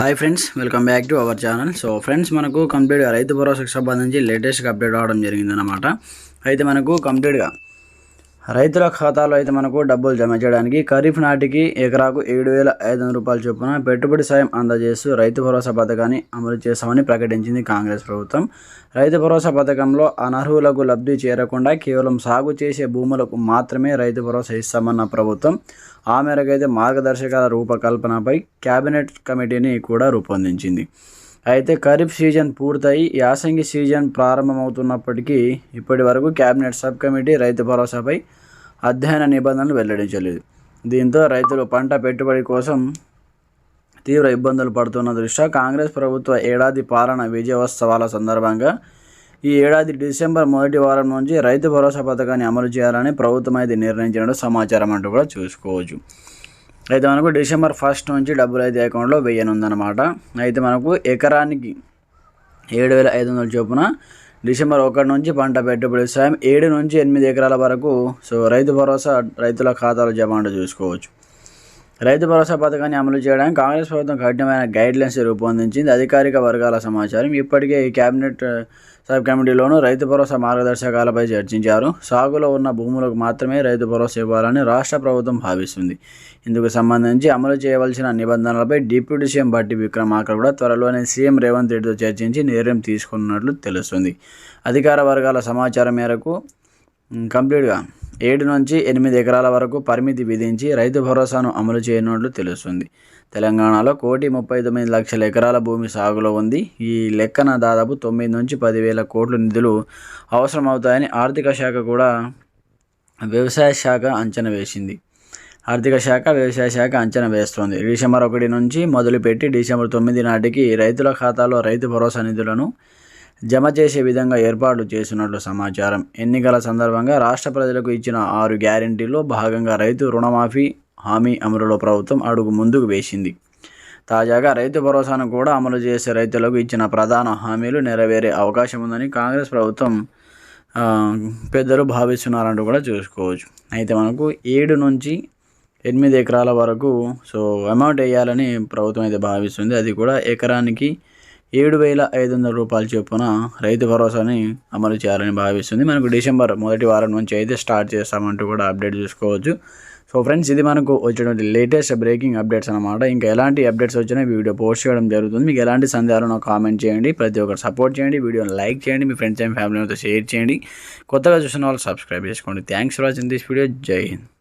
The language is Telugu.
Hi friends welcome back to our channel so friends మనకు కంప్లీట్గా రైతు భరోసాకు సంబంధించి లేటెస్ట్గా అప్డేట్ అవడం జరిగిందనమాట అయితే మనకు కంప్లీట్గా రైతుల ఖాతాలో అయితే మనకు డబ్బులు జమ చేయడానికి ఖరీఫ్ నాటికి ఎకరాకు ఏడు వేల ఐదు వందల రూపాయల చొప్పున పెట్టుబడి సాయం అందజేస్తూ రైతు భరోసా పథకాన్ని అమలు చేస్తామని ప్రకటించింది కాంగ్రెస్ ప్రభుత్వం. రైతు భరోసా పథకంలో అనర్హులకు లబ్ధి చేరకుండా కేవలం సాగు చేసే భూములకు మాత్రమే రైతు భరోసా ఇస్తామన్న ప్రభుత్వం. ఆ మేరకైతే మార్గదర్శకాల రూపకల్పనపై కేబినెట్ కమిటీని కూడా రూపొందించింది. అయితే ఖరీఫ్ సీజన్ పూర్తయి యాసంగి సీజన్ ప్రారంభమవుతున్నప్పటికీ ఇప్పటి వరకు కేబినెట్ సబ్ కమిటీ రైతు భరోసాపై అధ్యయన నిబంధనలు వెల్లడించలేదు. దీంతో రైతులు పంట పెట్టుబడి కోసం తీవ్ర ఇబ్బందులు పడుతున్న దృష్ట్యా కాంగ్రెస్ ప్రభుత్వ ఏడాది పాలన విజయోత్సవాల సందర్భంగా ఈ ఏడాది డిసెంబర్ మొదటి వారం నుంచి రైతు భరోసా పథకాన్ని అమలు చేయాలని ప్రభుత్వం అయితే నిర్ణయించినట్టు సమాచారం అంటూ కూడా చూసుకోవచ్చు. అయితే మనకు డిసెంబర్ ఫస్ట్ నుంచి డబ్బులు అయితే అకౌంట్లో వెయ్యనుందనమాట అయితే మనకు ఎకరానికి ఏడు వేల ఐదు వందల చొప్పున డిసెంబర్ ఒకటి నుంచి పంట పెట్టుబడి సాయం ఏడు నుంచి ఎనిమిది ఎకరాల వరకు. సో రైతు భరోసా రైతుల ఖాతాలో జమ చూసుకోవచ్చు. రైతు భరోసా పథకాన్ని అమలు చేయడానికి కాంగ్రెస్ ప్రభుత్వం కఠినమైన గైడ్లైన్స్ రూపొందించింది. అధికారిక వర్గాల సమాచారం ఇప్పటికే ఈ కేబినెట్ సబ్ కమిటీలోనూ రైతు భరోసా మార్గదర్శకాలపై చర్చించారు. సాగులో ఉన్న భూములకు మాత్రమే రైతు భరోసా ఇవ్వాలని రాష్ట్ర ప్రభుత్వం భావిస్తుంది. ఇందుకు సంబంధించి అమలు చేయవలసిన నిబంధనలపై డిప్యూటీ సీఎం బట్టి విక్రమార్క కూడా త్వరలోనే సీఎం రేవంత్ రెడ్డితో చర్చించి నిర్ణయం తీసుకున్నట్లు తెలుస్తుంది. అధికార వర్గాల సమాచారం మేరకు కంప్లీట్గా ఏడు నుంచి ఎనిమిది ఎకరాల వరకు పరిమితి విధించి రైతు భరోసాను అమలు చేయనున్నట్లు తెలుస్తుంది. తెలంగాణలో కోటి ముప్పై తొమ్మిది లక్షల ఎకరాల భూమి సాగులో ఉంది. ఈ లెక్కన దాదాపు తొమ్మిది నుంచి పదివేల కోట్ల నిధులు అవసరమవుతాయని ఆర్థిక శాఖ కూడా వ్యవసాయ శాఖ అంచనా వేసింది. ఆర్థిక శాఖ వ్యవసాయ శాఖ అంచనా వేస్తోంది. డిసెంబర్ ఒకటి నుంచి మొదలుపెట్టి డిసెంబర్ తొమ్మిది నాటికి రైతుల ఖాతాలో రైతు భరోసా నిధులను జమ చేసే విధంగా ఏర్పాట్లు చేసినట్లు సమాచారం. ఎన్నికల సందర్భంగా రాష్ట్ర ప్రజలకు ఇచ్చిన ఆరు గ్యారంటీల్లో భాగంగా రైతు రుణమాఫీ హామీ అమలులో ప్రభుత్వం అడుగు ముందుకు వేసింది. తాజాగా రైతు భరోసాను కూడా అమలు చేసే రైతులకు ఇచ్చిన ప్రధాన హామీలు నెరవేరే అవకాశం ఉందని కాంగ్రెస్ ప్రభుత్వం పెద్దలు భావిస్తున్నారంటూ కూడా చూసుకోవచ్చు. అయితే మనకు ఏడు నుంచి ఎనిమిది ఎకరాల వరకు సో అమౌంట్ వేయాలని ప్రభుత్వం అయితే భావిస్తుంది. అది కూడా ఎకరానికి ఏడు వేల ఐదు వందల రూపాయల చొప్పున రైతు భరోసాని అమలు చేయాలని భావిస్తుంది. మనకు డిసెంబర్ మొదటి వారం నుంచి అయితే స్టార్ట్ చేస్తామంటూ కూడా అప్డేట్ చూసుకోవచ్చు. సో ఫ్రెండ్స్ ఇది మనకు వచ్చినటువంటి లేటెస్ట్ బ్రేకింగ్ అప్డేట్స్ అనమాట ఇంకా ఎలాంటి అప్డేట్స్ వచ్చినా వీడియో పోస్ట్ చేయడం జరుగుతుంది. మీకు ఎలాంటి సందేహాలు కామెంట్ చేయండి. ప్రతి ఒక్కరు సపోర్ట్ చేయండి. వీడియోని లైక్ చేయండి. మీ ఫ్రెండ్స్ అండ్ ఫ్యామిలీతో షేర్ చేయండి. కొత్తగా చూసిన వాళ్ళు సబ్స్క్రైబ్ చేసుకోండి. Thanks for watching this video. Jai Hind.